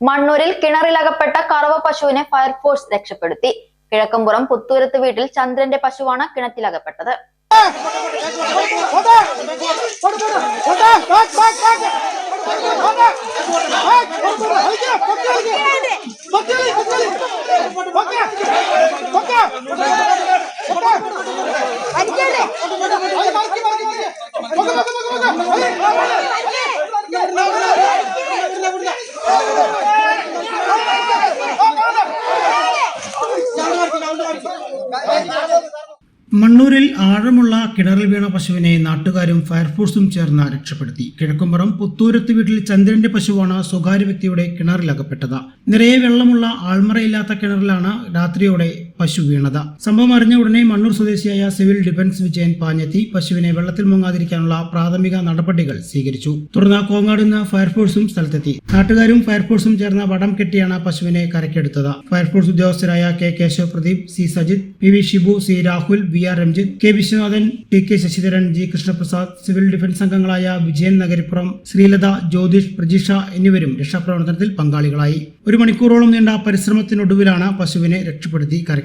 മണ്ണൂരിൽ കിണറിലകപ്പെട്ട കറവ പശുവിനെ ഫയർഫോഴ്സ് രക്ഷപ്പെടുത്തി കിഴക്കമ്പുറം പുത്തൂരത്ത് വീട്ടിൽ ചന്ദ്രന്റെ പശുവാണ് കിണറ്റിലകപ്പെട്ടത് മണ്ണൂരിൽ ആഴമുള്ള കിണറിൽ വീണ പശുവിനെ നാട്ടുകാരും ഫയർഫോഴ്സും ചേർന്ന് രക്ഷപ്പെടുത്തി. കിഴക്കുംപുറം പുത്തൂരത്ത് വീട്ടിൽ ചന്ദ്രന്റെ പശുവാണ് സ്വകാര്യ വ്യക്തിയുടെ കിണറിലകപ്പെട്ടത് നിറയെ വെള്ളമുള്ള ആൾമറയില്ലാത്ത കിണറിലാണ് രാത്രിയോടെ പശു വീണത്. സംഭവം അറിഞ്ഞ ഉടനെ മണ്ണൂർ സ്വദേശിയായ സിവിൽ ഡിഫൻസ് വിജയൻ പാഞ്ഞെത്തി. പശുവിനെ വെള്ളത്തിൽ മുങ്ങാതിരിക്കാനുള്ള പ്രാഥമിക നടപടികൾ സ്വീകരിച്ചു. തുടർന്ന് കോങ്ങാട് നിന്ന് ഫയർഫോഴ്സും സ്ഥലത്തെത്തി. നാട്ടുകാരും ഫയർഫോഴ്സും ചേർന്ന വടം കെട്ടിയാണ് പശുവിനെ കരക്കെടുത്തത് fire force ഉദ്യോഗസ്ഥരായ K Keshava Pradeep C Sajith P V Shibu C Rahul V R Ranjith K Viswanathan T K Sasidharan G Krishnaprasad civil defence അംഗങ്ങളായ വിജയൻ നഗരിപ്പുറം ശ്രീലത ജ്യോതിഷ് പ്രജീഷ എന്നിവരും രക്ഷാപ്രവർത്തനത്തിൽ പങ്കാളികളായി. ഒരു മണിക്കൂറോളം നീണ്ട പരിശ്രമത്തിനൊടുവിലാണ് പശുവിനെ രക്ഷപ്പെടുത്തി